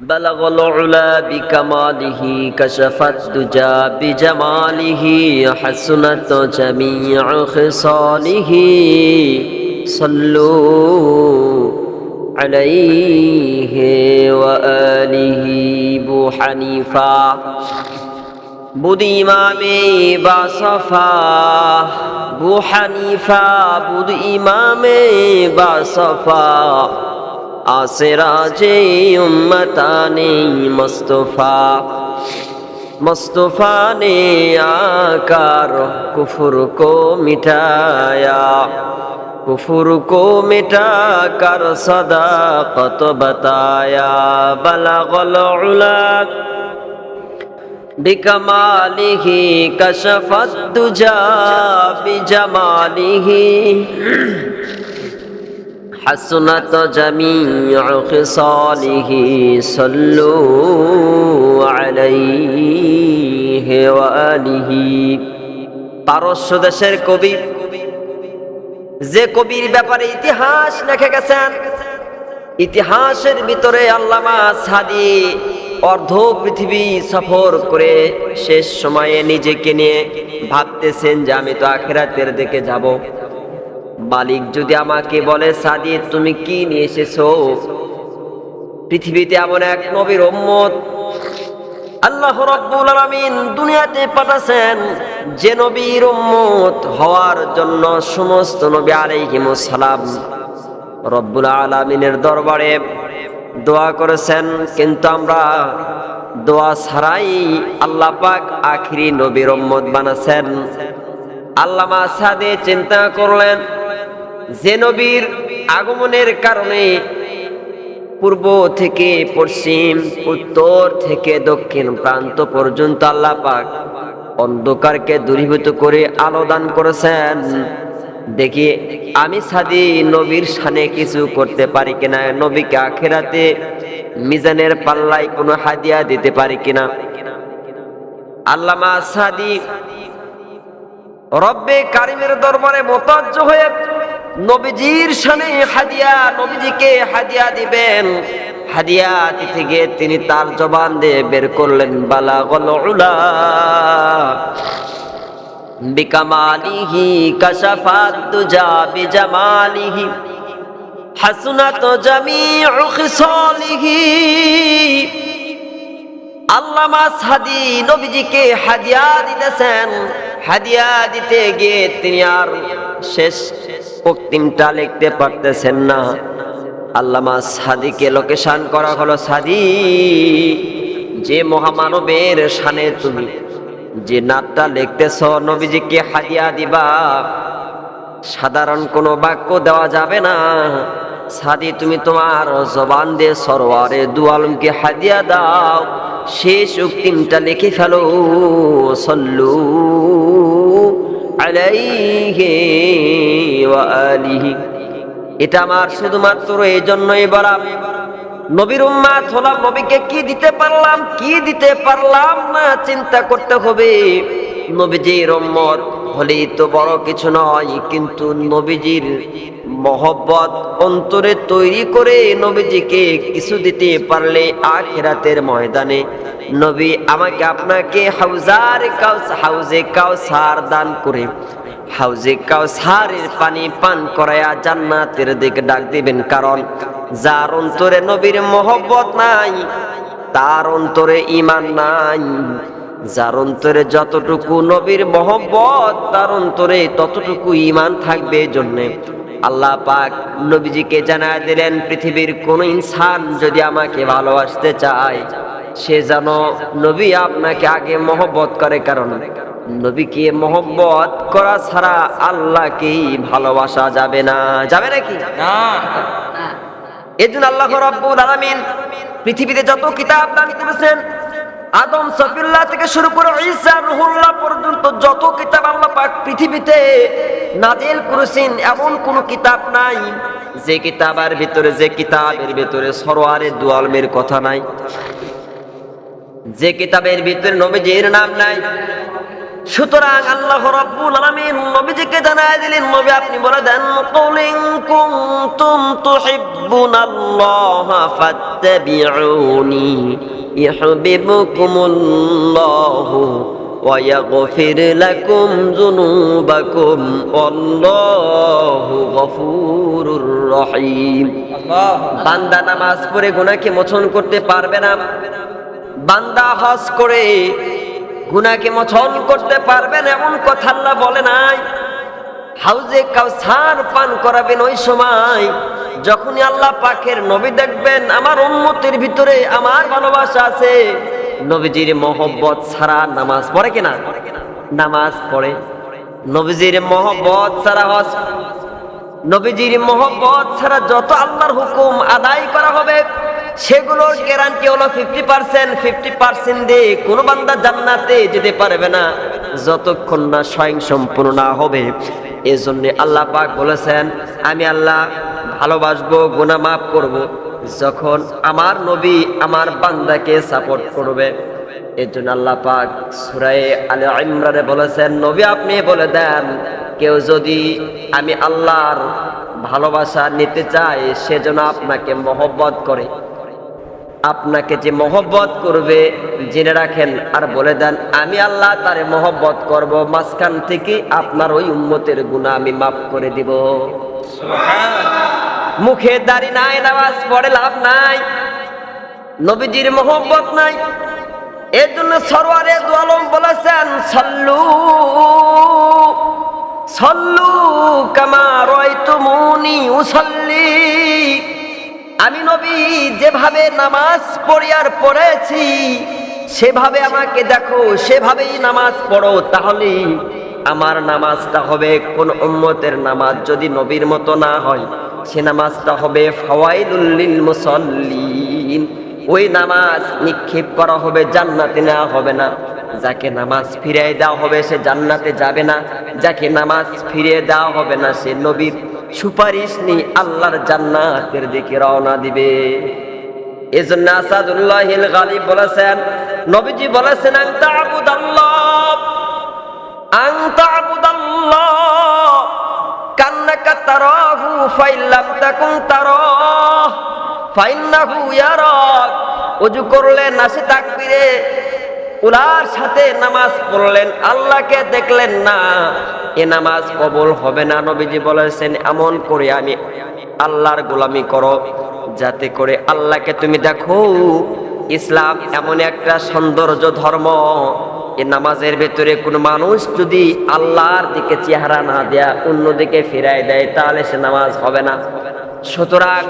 بلغ العلا بكماله كشف الدجى بجماله حسنت جميع خصاله. صلوا عليه وآله بو حنيفة. بود امام باصفا بو حنيفة بود امام باصفا আসেরাজে উম্মতানে মুস্তফা मुस्तफ़ा ने आकर कुफर को मिटाया कुफर को मिटा कर सदाकत बताया बलगल उला بكماله كشف الدجى بجماله حسنت جميع خصاله صلوا عليه وآله পারস্য দেশের কবি যে কবির ব্যাপারে ইতিহাস লিখে গেছেন ইতিহাসের ভিতরে আল্লামা সাদি অর্ধ পৃথিবী সফর করে শেষ সময়ে নিজেকে নিয়ে ভাবতেছেন যে আমি তো আখেরাতের দিকে যাব মালিক যদি আমাকে বলে সাদি তুমি কি নিয়ে এসেছ? পৃথিবীতে এমন এক নবীর উম্মত আল্লাহ রাব্বুল আলামিন দুনিয়াতে পাঠাছেন, যে নবীর উম্মত হওয়ার জন্য সমস্ত নবী আলাইহিমুস সালাম রব্বুল আলামিনের দরবারে দোয়া করেছেন। কিন্তু আমরা দোয়া ছাড়াই আল্লাহ পাক আখিরি নবীর উম্মত বানাছেন। আল্লামা সাদে চিন্তা করলেন যে নবীর আগমনের কারণে পূর্ব থেকে পশ্চিম, উত্তর থেকে দক্ষিণ প্রান্ত পর্যন্ত আল্লাহ পাক অন্ধকারকে দূরীভূত করে আলো দান করেছেন। দেখি, আমি সাদি নবীর সানে কিছু করতে পারি কিনা, নবীকে আখেরাতে মিজানের পাল্লায় কোনো হাদিয়া দিতে পারি কিনা? আল্লামা সাদি রব্বে কারিমের দরবারে মোতাজ্জ হয়ে নবীজির সানে হাদিয়া, নবীজিকে হাদিয়া দিবেন। হাদিয়া দিতে গিয়ে তিনি তার জবান দিয়ে বের করলেন বালা গলউলা বিকামালিহি কাশাফাত দুজা বিজামালিহি হাসনাত জামিউ খিসালিহি। আল্লামা সাদি নবীজিকে হাদিয়া দিতেছেন। হাদিয়া দিতে গিয়ে তিনি আর শেষ পক্তিমটা লিখতে পারতেছেন না। আল্লামা সাদিকে লোকেশান করা হলো সাদি। যে মহামানবের শানে তুমি যে নাটটা লিখতেছ, নবীজিকে হাদিয়া দিবা। সাধারণ কোনো বাক্য দেওয়া যাবে না। সাদি, তুমি তোমার জবান দিয়ে সরোয়ারে দু আলমকে হাদিয়া দাও। শেষ উক্তিমটা লিখে ফেলো, সল্লু। এটা আমার শুধুমাত্র এই জন্যই বলা। নবীর উম্মাত হলাম, নবীকে কি দিতে পারলাম, কি দিতে পারলাম না, চিন্তা করতে হবে। নবীজির উম্মত হলেই তো বড় কিছু নয়, কিন্তু নবীজির মহব্বত অন্তরে তৈরি করে নবীজিকে কিছু দিতে পারলে আখিরাতের ময়দানে। নবী আমাকে আপনাকে হাউজার কাউস, হাউজে কাউসার দান করে। হাউজে কাউসারের পানি পান করায়া জান্নাতের দিকে ডাক দিবেন, কারণ যার অন্তরে নবীর মহব্বত নাই, তার অন্তরে ইমান নাই। যার অন্তরে যতটুকু নবীর মহব্বত, তার অন্তরে ততটুকু ইমান থাকবে জন্যে আল্লাহ পাক নবীজিকে জানা দিলেন পৃথিবীর কোন ইনসান যদি আমাকে ভালোবাসতে চায় সে যেন নবী আপনাকে আগে মহব্বত করে কারণ নবীকে মহব্বত করা ছাড়া আল্লাহকেই ভালোবাসা যাবে না। যাবে নাকি? এজন্য আল্লাহ রাব্বুল আলামিন পৃথিবীতে যত কিতাব দান করেছেন আদম সফিউল্লাহ থেকে শুরু করে ঈসা রুহুল্লাহ পর্যন্ত যত কিতাব আল্লাহ পাক পৃথিবীতে নাজিল করেছেন, এমন কোন কিতাব নাই, যে কিতাবের ভিতরে, যে কিতাবের ভিতরে সরোয়ারের দুয়ালমের কথা নাই। যে কিতাবের ভিতরে নবীজির নাম নাই। সুতরাং আল্লাহ রাব্বুল আলামিন নবীজিকে জানায় দিলেন, নবী আপনি বলে দেন, কুল ইন কুনতুম তুহিব্বুনাল্লাহা ফাত্তাবিউনি ইউহিব্বুকুমুল্লাহু ويغفر لكم ذنوبكم والله غفور رحيم বান্দা নামাজ পড়ে গুনাহকে মোচন করতে পারবে না বান্দা হজ করে গুনাহকে মোচন করতে পারবেন এমন কথা আল্লাহ বলে নাই হাউজে কাউসার পান করাবেন ওই সময় যখনই আল্লাহ পাকের নবী দেখবেন আমার উম্মতের ভিতরে আমার ভালোবাসা আছে নবীজির মহব্বত ছাড়া নামাজ পড়ে কিনা নামাজ পড়ে। নবীজির মহব্বত ছাড়া হজ। নবীজির মহব্বত ছাড়া যত আল্লাহর হুকুম আদায় করা হবে, সেগুলোর গ্যারান্টি হলো ফিফটি পার্সেন্ট ফিফটি পার্সেন্ট দিয়ে কোনো বান্দা জান্নাতে যেতে পারবে না। যতক্ষণ না স্বয়ং সম্পূর্ণ না হবে। এই জন্য আল্লাহ পাক বলেছেন, আমি আল্লাহ ভালোবাসবো, গুনাহ মাফ করব। যখন আমার নবী আমার বান্দাকে সাপোর্ট করবে এর জন্য আল্লাহ পাক সুরায়ে আলে ইমরানে বলেছেন, নবী, আপনি বলে দেন, কেউ যদি আমি আল্লাহর ভালোবাসা নিতে চায় সেজন্য আপনাকে মহব্বত করে। আপনাকে যে মহব্বত করবে, জেনে রাখেন আর বলে দেন, আমি আল্লাহ তারে মহব্বত করব, মাঝখান থেকে আপনার ওই উম্মতের গুণা আমি মাফ করে দিব। মুখে দাড়ি নাই, নামাজ পড়ে লাভ নাই, নবীজির মহব্বত নাই। এর জন্য সরোয়ারে দোয়ালম বলেছেন, সল্লু সল্লু কামা রয়তুমুনি উসল্লি। আমি নবী, যেভাবে নামাজ পড়িয়ার পড়েছি, সেভাবে আমাকে দেখো, সেভাবেই নামাজ পড়ো, তাহলে আমার নামাজটা হবে কোন উম্মতের নামাজ যদি নবীর মতো না হয়। সে নামাজটা হবে ফাওয়াইলুল্লিল মুসল্লিন। ওই নামাজ নিক্ষেপ করা হবে, জান্নাতে নেওয়া হবে না। যাকে নামাজ ফিরিয়ে দেওয়া হবে, সে জান্নাতে যাবে না। যাকে নামাজ ফিরিয়ে দেওয়া হবে না, সে নবীর সুপারিশ নি আল্লাহর জান্নাতের দিকে রওনা দিবে। এজন্য আসাদুল্লাহ গালিব বলেছেন, নবীজি বলেছেন আংতা আবুদাল্লাহ আংতা আবুদাল্লাহ করলেন নাসি উলার সাথে নামাজ পড়লেন, আল্লাহকে দেখলেন না। এ নামাজ কবল হবে না, নবীজি বলেছেন, এমন করে আমি আল্লাহর গোলামি করো, যাতে করে আল্লাহকে তুমি দেখো। ইসলাম এমন একটা সৌন্দর্য ধর্ম। এ নামাজের ভেতরে কোন মানুষ যদি আল্লাহর দিকে চেহারা না দেয়া অন্যদিকে ফিরাই দেয়, তাহলে সে নামাজ হবে না। সুতরাং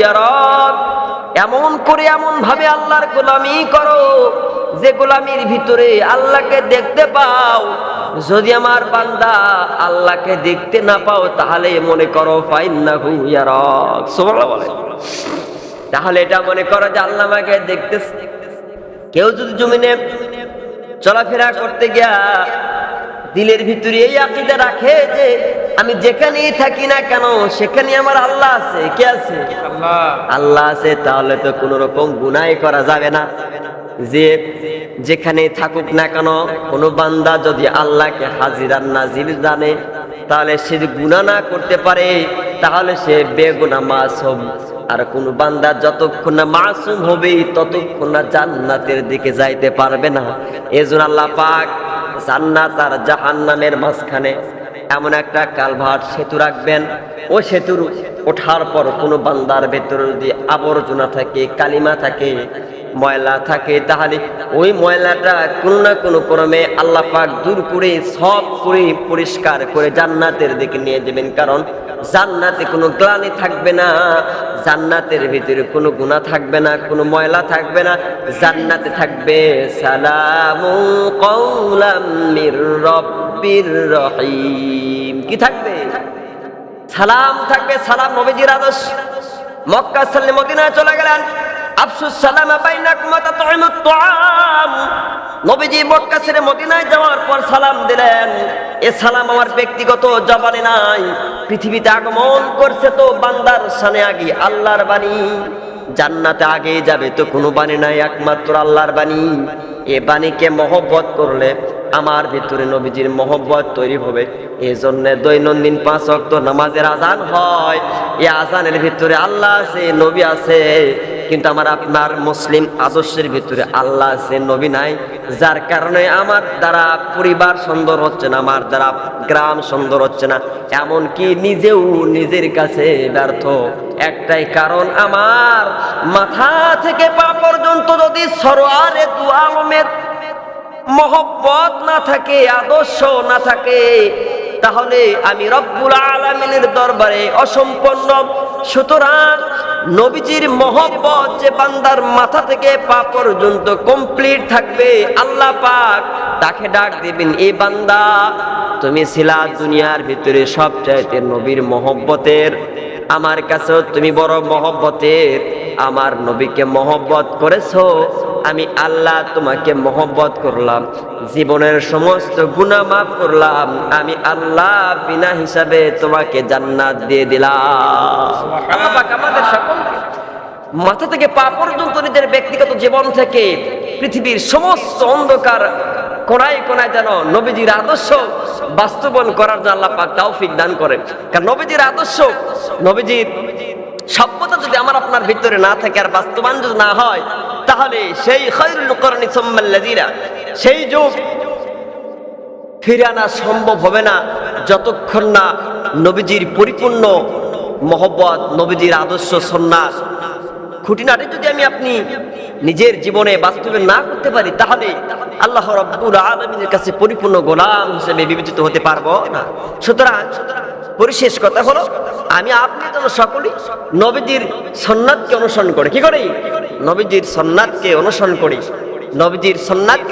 ইয়ারাক এমন করে এমন ভাবে আল্লাহর গোলামি করো, যে গোলামির ভিতরে আল্লাহকে দেখতে পাও যদি আমার বান্দা আল্লাহকে দেখতে না পাও তাহলে মনে করো বলে। তাহলে এটা মনে করো যে আল্লাহ আমাকে দেখতেছে। কেউ যদি জমিনে চলাফেরা করতে গিয়া দিলের ভিতরে এই আকিদা রাখে যে আমি যেখানেই থাকি না কেন সেখানে আমার আল্লাহ আছে। কে আছে? আল্লাহ আছে তাহলে তো কোন রকম গুনাই করা যাবে না। যে যেখানে থাকুক না কেন, কোনো বান্দা যদি আল্লাহকে হাজিরার নাজির জানে, তাহলে সে গুনাহ না করতে পারে, তাহলে সে বেগুনা মাসুম। আর কোন বান্দা যতক্ষণ না মাসুম হবে, ততক্ষণ না জান্নাতের দিকে যাইতে পারবে না। এজন্য আল্লাহ পাক জান্নাত আর জাহান্নামের মাঝখানে এমন একটা কালভার সেতু রাখবেন। ও সেতুর ওঠার পর কোনো বান্দার ভেতরে যদি আবর্জনা থাকে, কালিমা থাকে ময়লা থাকে, তাহলে ওই ময়লাটা কোনো না কোনো ক্রমে আল্লাহ পাক দূর করে, সব করে পরিষ্কার করে জান্নাতের দিকে নিয়ে যাবেন। কারণ জান্নাতে কোনো গ্লানি থাকবে না, জান্নাতের ভিতরে কোনো গুণা থাকবে না, কোনো ময়লা থাকবে না। জান্নাতে থাকবে সালামু রহিম। কি থাকবে? সালাম থাকবে, সালাম নবীজির আদর্শ। মক্কা সাল্লে মদিনায় চলে গেলেন। আফসুস সালাম বাইনাকুম তাতইমুত তুআম। নবীজি মক্কা ছেড়ে মদিনায় যাওয়ার পর সালাম দিলেন। এ সালাম আমার ব্যক্তিগত জবানে নাই। পৃথিবীতে আগমন করছে তো বান্দার সানে আগে আল্লাহর বাণী। জান্নাতে আগে যাবে তো কোনো বাণী নাই, একমাত্র আল্লাহর বাণী। এ বাণীকে মহব্বত করলে আমার ভিতরে নবীজির মহব্বত তৈরি হবে। এই জন্য দৈনন্দিন পাঁচ অক্ত নামাজের আজান হয়। এই আজানের ভিতরে আল্লাহ আছে, নবী আছে। কিন্তু আমার আপনার মুসলিম আদর্শের ভিতরে আল্লাহ আছে, নবী নাই, যার কারণে আমার দ্বারা পরিবার সুন্দর হচ্ছে না, আমার দ্বারা গ্রাম সুন্দর হচ্ছে না। এমনকি নিজেও নিজের কাছে ব্যর্থ। একটাই কারণ, আমার মাথা থেকে পা পর্যন্ত যদি সরোয়ারে দু আলমের মহব্বত না থাকে, আদর্শ না থাকে, তাহলে আমি রব্বুল আলমিনের দরবারে অসম্পন্ন। সুতরাং নবীজির মহব্বত যে বান্দার মাথা থেকে পা পর্যন্ত কমপ্লিট থাকবে, আল্লাহ পাক তাকে ডাক দিবেন, এ বান্দা, তুমি ছিলা দুনিয়ার ভিতরে সবচাইতে নবীর মহব্বতের আমার কাছেও তুমি বড় মহব্বতের, আমার নবীকে মহব্বত করেছ, আমি আল্লাহ তোমাকে মহব্বত করলাম, জীবনের সমস্ত গুনাহ মাফ করলাম, আমি আল্লাহ বিনা হিসাবে তোমাকে জান্নাত দিয়ে দিলাম। মাথা থেকে পা পর্যন্ত নিজের ব্যক্তিগত জীবন থেকে পৃথিবীর সমস্ত অন্ধকার কোনায় কোনায় যেন নবীজির আদর্শ বাস্তবায়ন করার জন্য আল্লাহ পাক তৌফিক দান করেন। কারণ নবীজির আদর্শ, নবীজির সভ্যতা যদি আমার আপনার ভিতরে না থাকে আর বাস্তবায়ন যদি না হয়, তাহলে সেই খৈরুল করণী সোম্মাল্লাজিরা সেই যুগ ফিরে আনা সম্ভব হবে না যতক্ষণ না নবীজির পরিপূর্ণ মহব্বত, নবীজির আদর্শ, সন্ন্যাস খুঁটিনাটি যদি আমি আপনি নিজের জীবনে বাস্তবে না করতে পারি, তাহলে আল্লাহ রব্বুল আলমীর কাছে পরিপূর্ণ গোলাম হিসেবে বিবেচিত হতে পারব না। সুতরাং পরিশেষ কথা হলো, আমি আপনি যেন সকলেই নবীজির সন্ন্যাতকে অনুসরণ করে। কি করি? নবীজির সন্ন্যাতকে অনুসরণ করি। নবীজির সন্ন্যাতকে